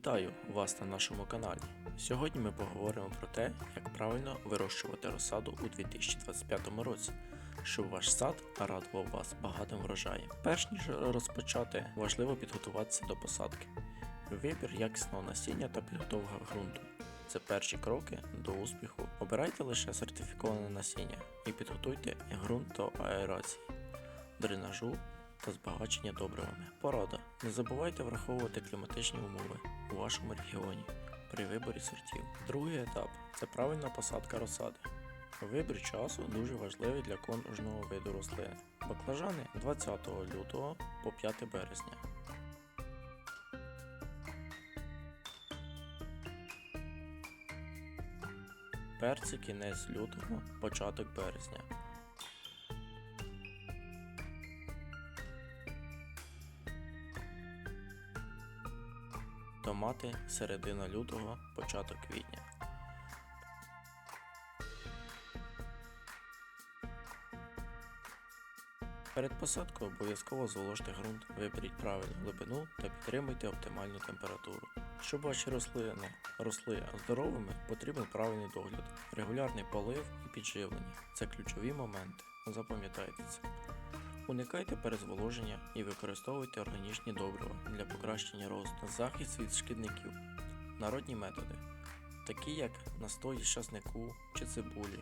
Вітаю вас на нашому каналі. Сьогодні ми поговоримо про те, як правильно вирощувати розсаду у 2025 році, щоб ваш сад радував вас багатим врожаєм. Перш ніж розпочати, важливо підготуватися до посадки. Вибір якісного насіння та підготовка ґрунту. Це перші кроки до успіху. Обирайте лише сертифіковане насіння і підготуйте ґрунт до аерації, дренажу та збагачення добривами. Порада. Не забувайте враховувати кліматичні умови у вашому регіоні при виборі сортів. Другий етап це правильна посадка розсади. Вибір часу дуже важливий для кожного виду рослини. Баклажани 20 лютого по 5 березня. Перці кінець лютого, початок березня. Томати середина лютого, початок квітня. Перед посадкою обов'язково зволожте ґрунт, виберіть правильну глибину та підтримуйте оптимальну температуру. Щоб ваші рослини росли здоровими, потрібен правильний догляд, регулярний полив і підживлення. Це ключові моменти. Запам'ятайте це. Уникайте перезволоження і використовуйте органічні добрива для покращення росту, захист від шкідників. Народні методи, такі як настой з часнику чи цибулі,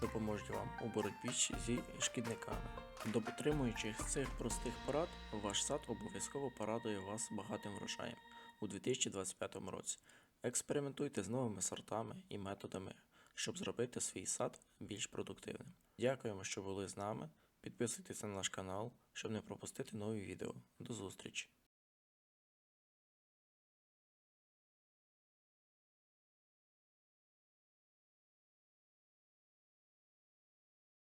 допоможуть вам у боротьбі зі шкідниками. Дотримуючись цих простих порад, ваш сад обов'язково порадує вас багатим врожаєм у 2025 році. Експериментуйте з новими сортами і методами, щоб зробити свій сад більш продуктивним. Дякуємо, що були з нами. Підписуйтесь на наш канал, щоб не пропустити нові відео. До зустрічі!